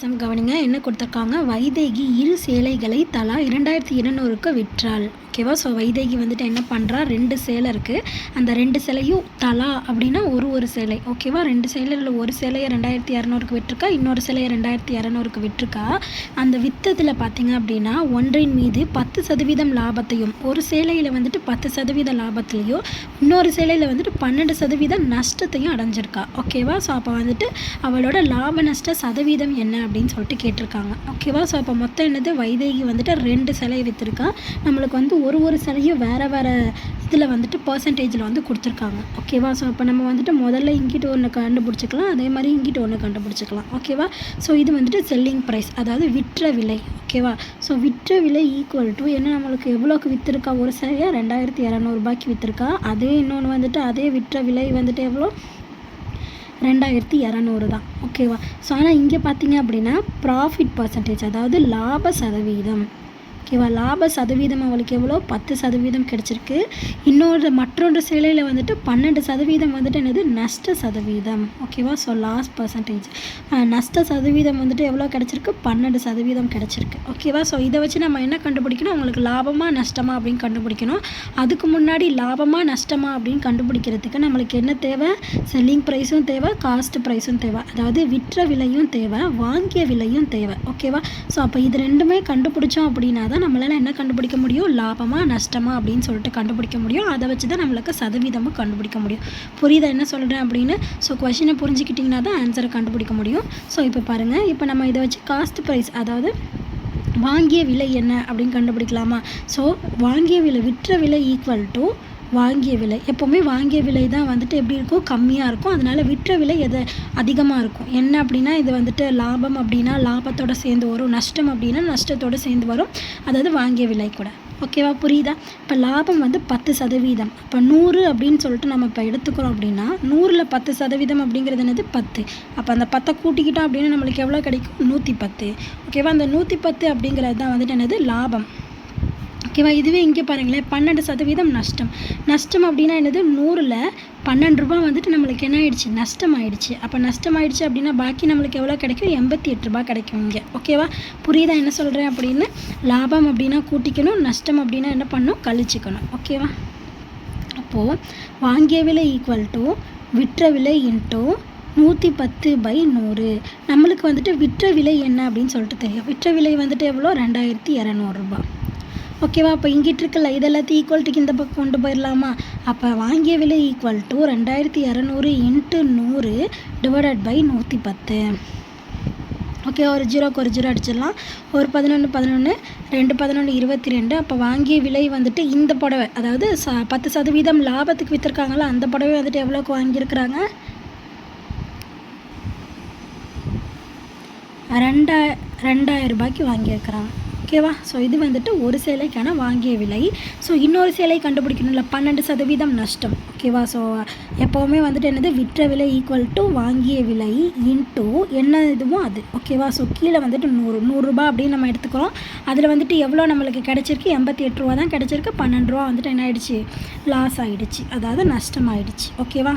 Some கவனிங்க. என்ன கொடுத்துருக்காங்க? வைதேகி இரு சேலைகளை தலா இரண்டாயிரத்தி இருநூறுக்கு விற்றாள். ஓகேவா? ஸோ வைதேகி வந்துட்டு என்ன பண்ணுறா ரெண்டு சேலை இருக்குது அந்த ரெண்டு சேலையும் தலா அப்படின்னா ஒரு ஒரு சேலை. ஓகேவா? ரெண்டு சேலையில் ஒரு சேலையை ரெண்டாயிரத்தி இரநூறுக்கு விட்டுருக்கா? இன்னொரு சேலையை ரெண்டாயிரத்தி இரநூறுக்கு விட்டுருக்கா? அந்த வித்தத்தில் பார்த்தீங்க அப்படின்னா ஒன்றின் மீது பத்து சதவீதம் லாபத்தையும் ஒரு சேலையில் வந்துட்டு பத்து சதவீத லாபத்திலையும் இன்னொரு சேலையில் வந்துட்டு பன்னெண்டு சதவீதம் நஷ்டத்தையும் அடைஞ்சிருக்கா. ஓகேவா? ஸோ அப்போ வந்துட்டு அவளோட லாப நஷ்ட சதவீதம் என்ன அப்படின்னு சொல்லிட்டு கேட்டிருக்காங்க. ஓகேவா ஸோ அப்போ மொத்தம் என்னது? வைதேகி வந்துட்டு ரெண்டு சிலையை விற்றுருக்கா நம்மளுக்கு வந்து ஒரு ஒரு சிலையும் வேறு வேறு இதில் வந்துட்டு பர்சன்டேஜில் வந்து கொடுத்துருக்காங்க. ஓகேவா ஸோ அப்போ நம்ம வந்துட்டு முதல்ல இங்கிட்டு ஒன்று கண்டுபிடிச்சிக்கலாம். அதே மாதிரி இங்கிட்டு ஒன்று கண்டுபிடிச்சிக்கலாம். ஓகேவா ஸோ இது வந்துட்டு செல்லிங் ப்ரைஸ் அதாவது விற்ற விலை. ஓகேவா ஸோ விற்ற விலை ஈக்குவல் டு என்ன? நம்மளுக்கு எவ்வளோக்கு விற்றுருக்கா ஒரு சிலையை? ரெண்டாயிரத்தி இரநூறுபாய்க்கு விற்றுருக்கா அதே இன்னொன்று வந்துட்டு அதே விற்ற விலை வந்துட்டு எவ்வளோ? ரெண்டாயிரத்தி இரநூறு தான். ஓகேவா ஸோ ஆனால் இங்கே பார்த்தீங்க அப்படின்னா ப்ராஃபிட் பர்சன்டேஜ் அதாவது லாப சதவீதம். ஓகேவா லாப சதவீதம் அவளுக்கு எவ்வளோ? பத்து சதவீதம் கிடச்சிருக்கு. இன்னொரு மற்றொரு சிலையில் வந்துட்டு பன்னெண்டு சதவீதம் வந்துட்டு என்னது? நஷ்ட சதவீதம். ஓகேவா ஸோ லாஸ் பர்சன்டேஜ் நஷ்ட சதவீதம் வந்துட்டு எவ்வளோ கிடச்சிருக்கு? பன்னெண்டு சதவீதம் கிடச்சிருக்கு. ஓகேவா ஸோ இதை வச்சு நம்ம என்ன கண்டுபிடிக்கணும்? உங்களுக்கு லாபமாக நஷ்டமா அப்படின்னு கண்டுபிடிக்கணும். அதுக்கு முன்னாடி லாபமாக நஷ்டமா அப்படின்னு கண்டுபிடிக்கிறதுக்கு நம்மளுக்கு என்ன தேவை? செல்லிங் ப்ரைஸும் தேவை காஸ்ட் ப்ரைஸும் தேவை. அதாவது விற்ற விலையும் தேவை வாங்கிய விலையும் தேவை. ஓகேவா ஸோ அப்போ இது ரெண்டுமே கண்டுபிடிச்சோம் அப்படின்னா தான் நம்மளால் என்ன கண்டுபிடிக்க முடியும்? லாபமாக நஷ்டமா அப்படின்னு சொல்லிட்டு கண்டுபிடிக்க முடியும். அதை வச்சு தான் நம்மளுக்கு சதவீதமாக கண்டுபிடிக்க முடியும். புரியுதா? என்ன சொல்கிறேன் அப்படின்னு? ஸோ கொஷினை புரிஞ்சுக்கிட்டிங்கன்னா தான் ஆன்சரை கண்டுபிடிக்க முடியும். ஸோ இப்போ பாருங்கள் இப்போ நம்ம இதை வச்சு காஸ்ட் ப்ரைஸ் அதாவது வாங்கிய விலை என்ன அப்படின்னு கண்டுபிடிக்கலாமா? ஸோ வாங்கிய விலை விற்ற விலை ஈக்குவல் டு வாங்கிய விலை. எப்போவுமே வாங்கிய விலை தான் வந்துட்டு எப்படி இருக்கும்? கம்மியாக இருக்கும். அதனால் விற்ற விலை எது அதிகமாக இருக்கும்? என்ன அப்படின்னா இது வந்துட்டு லாபம் அப்படின்னா லாபத்தோட சேர்ந்து வரும். நஷ்டம் அப்படின்னா நஷ்டத்தோடு சேர்ந்து வரும். அதாவது வாங்கிய விலை கூட. ஓகேவா புரியுதா? இப்போ லாபம் வந்து பத்து சதவீதம். இப்போ நூறு அப்படின்னு சொல்லிட்டு நம்ம இப்போ எடுத்துக்கிறோம் அப்படின்னா நூறில் பத்து சதவீதம் அப்படிங்கிறது என்னது? பத்து. அப்போ அந்த பத்தை கூட்டிக்கிட்டோம் அப்படின்னா நம்மளுக்கு எவ்வளோ கிடைக்கும்? நூற்றி பத்து. ஓகேவா அந்த நூற்றி பத்து அப்படிங்கிறது தான் வந்துட்டு என்னது? லாபம். ஓகேவா? இதுவே இங்கே பாருங்களேன் பன்னெண்டு சதவீதம் நஷ்டம். நஷ்டம் அப்படின்னா என்னது? நூறில் பன்னெண்டு ரூபா வந்துட்டு நம்மளுக்கு என்ன ஆயிடுச்சு? நஷ்டம் ஆயிடுச்சு அப்போ நஷ்டம் ஆயிடுச்சு அப்படின்னா பாக்கி நம்மளுக்கு எவ்வளோ கிடைக்கும்? எண்பத்தி எட்டு ரூபா கிடைக்கும் இங்கே. ஓகேவா? புரியுதா என்ன சொல்கிறேன் அப்படின்னு? லாபம் அப்படின்னா கூட்டிக்கணும் நஷ்டம் அப்படின்னா என்ன பண்ணணும்? கழிச்சிக்கணும். ஓகேவா? அப்போது வாங்கிய விலை ஈக்குவல் டு விற்ற விலை இன்ட்டு நூற்றி பத்து பை நூறு. நம்மளுக்கு வந்துட்டு விற்ற விலை என்ன அப்படின்னு சொல்லிட்டு தெரியும். விற்ற விலை வந்துட்டு எவ்வளோ? ரெண்டாயிரத்தி இரநூறுபா ஓகேவா? அப்போ இங்கிட்டு இருக்கல இதெல்லாத்தையும் ஈக்குவல்ட்டிக்கு இந்த பக்கம் கொண்டு போயிடலாமா அப்போ வாங்கிய விலை ஈக்குவல் டு ரெண்டாயிரத்தி இரநூறு இன்ட்டு நூறு டிவைடட் பை நூற்றி பத்து ஓகே ஒரு ஜீரோக்கு ஒரு ஜீரோ அடிச்சிடலாம். ஒரு பதினொன்று பதினொன்று ரெண்டு பதினொன்று இருபத்தி ரெண்டு அப்போ வாங்கிய விலை வந்துட்டு இந்த புடவை அதாவது ச பத்து சதவீதம் லாபத்துக்கு விற்றுருக்காங்களா அந்த புடவை வந்துட்டு எவ்வளோக்கு வாங்கியிருக்கிறாங்க? ரெண்டா ரெண்டாயிரம் ரூபாய்க்கு வாங்கியிருக்கிறாங்க. ஓகேவா? ஸோ இது வந்துட்டு ஒரு சேலைக்கான வாங்கிய விலை. ஸோ இன்னொரு சேலை கண்டுபிடிக்கணும்ல பன்னெண்டு சதவீதம் நஷ்டம். ஓகேவா? ஸோ எப்போவுமே வந்துட்டு என்னது? விற்ற விலை ஈக்குவல் டு வாங்கிய விலை இன்ட்டு என்ன இதுவோ அது. ஓகேவா? ஸோ கீழே வந்துட்டு நூறு நூறுரூபா அப்படின்னு நம்ம எடுத்துக்கிறோம். அதில் வந்துட்டு எவ்வளோ நம்மளுக்கு கிடச்சிருக்கு? எண்பத்தி எட்டு ரூபா தான் கிடச்சிருக்கு. பன்னெண்டு ரூபா வந்துட்டு என்ன ஆயிடுச்சு? லாஸ் ஆகிடுச்சு அதாவது நஷ்டம் ஆயிடுச்சு. ஓகேவா?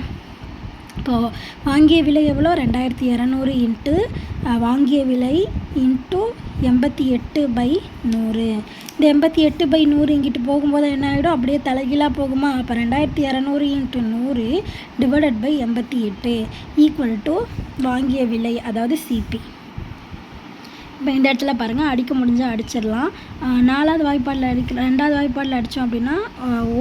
இப்போது வாங்கிய விலை எவ்வளோ? ரெண்டாயிரத்தி இரநூறு இன்ட்டு வாங்கிய விலை இன்ட்டு எண்பத்தி எட்டு பை நூறு. இந்த எண்பத்தி எட்டு பை நூறு இங்கிட்டு போகும்போது என்ன ஆகிடும் அப்படியே தலைகீழாக போகுமா? அப்போ ரெண்டாயிரத்தி இரநூறு இன்ட்டு நூறு டிவைடட் பை எண்பத்தி எட்டு. ஈக்குவல் டு வாங்கிய விலை அதாவது சிபி இப்போ இந்த இடத்துல பாருங்கள் அடிக்க முடிஞ்சால் அடிச்சிடலாம். நாலாவது வாய்ப்பாடில் அடிக்க ரெண்டாவது வாய்ப்பாடில் அடித்தோம் அப்படின்னா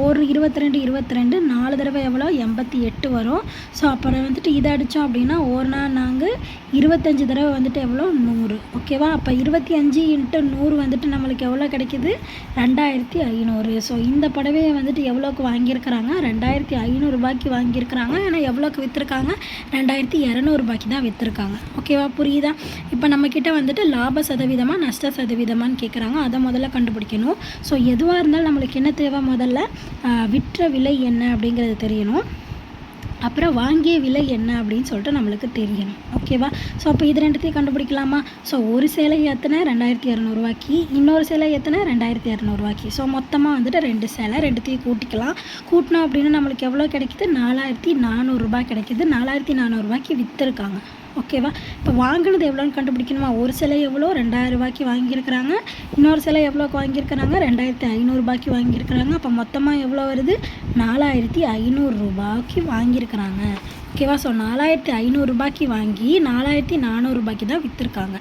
ஒரு இருபத்தி ரெண்டு இருபத்தி ரெண்டு நாலு தடவை எவ்வளோ? எண்பத்தி எட்டு வரும். ஸோ அப்புறம் வந்துட்டு இதை அடித்தோம் அப்படின்னா ஒரு நாள் நாங்கள் இருபத்தஞ்சி தடவை வந்துட்டு எவ்வளோ? நூறு. ஓகேவா அப்போ இருபத்தி அஞ்சு இன்ட்டு நூறு வந்துட்டு நம்மளுக்கு எவ்வளோ கிடைக்கிது? ரெண்டாயிரத்தி ஐநூறு. ஸோ இந்த புடவையை வந்துட்டு எவ்வளோக்கு வாங்கியிருக்கிறாங்க? ரெண்டாயிரத்தி ஐநூறுரூபாய்க்கு வாங்கியிருக்கிறாங்க. ஏன்னா எவ்வளோக்கு விற்றுருக்காங்க ரெண்டாயிரத்தி இரநூறுபாய்க்கு தான் விற்றுருக்காங்க ஓகேவா புரியுதா? இப்போ நம்மக்கிட்ட வந்துட்டு லாப சதவீதமாக நஷ்ட சதவீதமான்னு கேட்குறாங்க அதை முதல்ல கண்டுபிடிக்கணும். ஸோ எதுவாக இருந்தாலும் நம்மளுக்கு என்ன தேவை முதல்ல? விற்ற விலை என்ன அப்படிங்கிறது தெரியணும். அப்புறம் வாங்கிய விலை என்ன அப்படின்னு சொல்லிட்டு நம்மளுக்கு தெரியணும். ஓகேவா ஸோ அப்போ இது ரெண்டுத்தையும் கண்டுபிடிக்கலாமா? ஸோ ஒரு சேலை எத்தனை ரெண்டாயிரத்தி இரநூறுவாக்கி இன்னொரு சேலை எத்தனை ரெண்டாயிரத்தி இரநூறுவாக்கி ஸோ மொத்தமாக வந்துட்டு ரெண்டு சேலை ரெண்டுத்தையும் கூட்டிக்கலாம். கூட்டினோம் அப்படின்னா நம்மளுக்கு எவ்வளோ கிடைக்குது? நாலாயிரத்தி நானூறுரூபா கிடைக்குது. நாலாயிரத்தி நானூறுரூவாய்க்கு விற்றுருக்காங்க ஓகேவா? இப்போ வாங்கினது எவ்வளோன்னு கண்டுபிடிக்கணுமா? ஒரு சிலை எவ்வளோ? ரெண்டாயிரம் ரூபாய்க்கு வாங்கியிருக்கிறாங்க. இன்னொரு சிலை எவ்வளோக்கு வாங்கியிருக்கிறாங்க? ரெண்டாயிரத்தி ஐநூறுரூபாய்க்கு வாங்கியிருக்கிறாங்க. அப்போ மொத்தமாக எவ்வளோ வருது? நாலாயிரத்தி ஐநூறுரூபாய்க்கு வாங்கியிருக்கிறாங்க. ஓகேவா? ஸோ நாலாயிரத்தி ஐநூறுரூபாய்க்கு வாங்கி நாலாயிரத்தி நானூறுரூபாய்க்கு தான் விற்றுருக்காங்க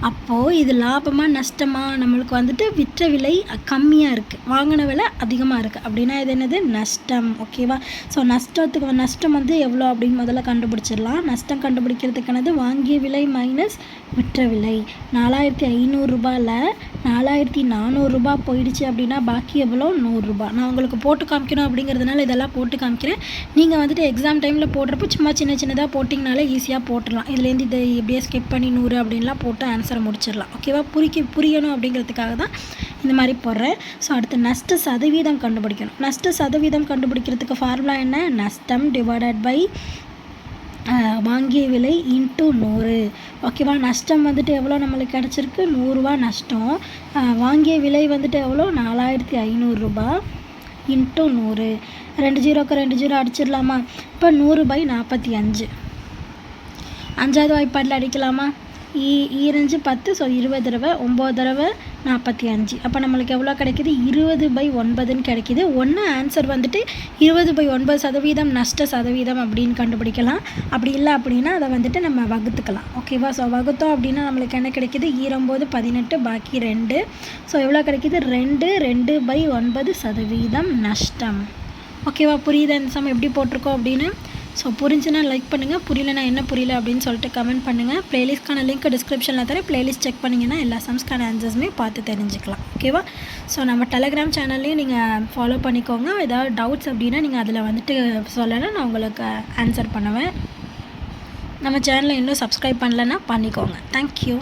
அப்போது இது லாபமாக நஷ்டமாக நம்மளுக்கு வந்துட்டு விற்ற விலை கம்மியாக இருக்குது வாங்கின விலை அதிகமாக இருக்குது அப்படின்னா இது என்னது? நஷ்டம். ஓகேவா ஸோ நஷ்டத்துக்கு நஷ்டம் வந்து எவ்வளோ அப்படின்னு முதல்ல கண்டுபிடிச்சிடலாம். நஷ்டம் கண்டுபிடிக்கிறதுக்கானது வாங்கிய விலை மைனஸ் விற்ற விலை. நாலாயிரத்தி ஐநூறுரூபாயில் நாலாயிரத்தி நானூறுரூபா போயிடுச்சு அப்படின்னா பாக்கி எவ்வளோ? நூறுரூபா நான் உங்களுக்கு போட்டு காமிக்கணும் அப்படிங்கிறதுனால இதெல்லாம் போட்டு காமிக்கிறேன். நீங்கள் வந்துட்டு எக்ஸாம் டைமில் போடுறப்போ சும்மா சின்ன சின்னதாக போட்டிங்கனாலே ஈஸியாக போட்டுடலாம். இதுலேருந்து இதை இப்படியே ஸ்கிப் பண்ணி நூறு அப்படின்லாம் போட்டு ஆன்சரை முடிச்சிடலாம். ஓகேவா புரிக்க புரியணும் அப்படிங்கிறதுக்காக தான் இந்த மாதிரி போடுறேன். ஸோ அடுத்து நஷ்ட சதவீதம் கண்டுபிடிக்கணும். நஷ்ட சதவீதம் கண்டுபிடிக்கிறதுக்கு ஃபார்முலா என்ன? நஷ்டம் டிவைடட் பை வாங்கிய விலை இன்ட்டு நூறு. ஓகேவா நஷ்டம் வந்துட்டு எவ்வளோ நம்மளுக்கு கிடச்சிருக்கு? நூறுரூவா நஷ்டம். வாங்கிய விலை வந்துட்டு எவ்வளோ? நாலாயிரத்தி ஐநூறுரூபா இன்ட்டு நூறு. ரெண்டு ஜீரோக்கு ரெண்டு ஜீரோ அடிச்சிடலாமா? இப்போ நூறு பை நாற்பத்தி அஞ்சு. அஞ்சாவது வாய்ப்பாட்டில் அடிக்கலாமா? ஈ ஈரஞ்சு பத்து ஸோ இருபது தடவை ஒம்பது தடவை நாற்பத்தி அஞ்சு. அப்போ நம்மளுக்கு எவ்வளோ கிடைக்கிது? இருபது பை ஒன்பதுன்னு கிடைக்கிது. ஒன்று ஆன்சர் வந்துட்டு இருபது பை ஒன்பது சதவீதம் நஷ்ட சதவீதம் அப்படின்னு கண்டுபிடிக்கலாம். அப்படி இல்லை அப்படின்னா அதை வந்துட்டு நம்ம வகுத்துக்கலாம். ஓகேவா? ஸோ வகுத்தோம் அப்படின்னா நம்மளுக்கு என்ன கிடைக்கிது? ஈரம்போது பதினெட்டு பாக்கி ரெண்டு. ஸோ எவ்வளோ கிடைக்கிது? ரெண்டு ரெண்டு பை ஒன்பது சதவீதம் நஷ்டம். ஓகேவா? புரியுது? அந்த சமயம் எப்படி போட்டிருக்கோம் அப்படின்னு? ஸோ புரிஞ்சுன்னா லைக் பண்ணுங்கள் புரியலனா என்ன புரியல அப்படின்னு சொல்லிட்டு கமெண்ட் பண்ணுங்கள் ப்ளேலிஸ்ட்கான லிங்க் டிஸ்கிரிப்ஷனில் தர ப்ளேலிஸ்ட் செக் பண்ணிங்கன்னா எல்லா சம்ஸ்க்கான ஆன்சர்ஸுமே பார்த்து தெரிஞ்சுக்கலாம். ஓகேவா ஸோ நம்ம டெலகிராம் சேனல்லையும் நீங்கள் ஃபாலோ பண்ணிக்கோங்க. ஏதாவது டவுட்ஸ் அப்படின்னா நீங்கள் அதில் வந்துட்டு சொல்லலாம் நான் உங்களுக்கு ஆன்சர் பண்ணுவேன். நம்ம சேனலை இன்னும் சப்ஸ்கிரைப் பண்ணலன்னா பண்ணிக்கோங்க. தேங்க்யூ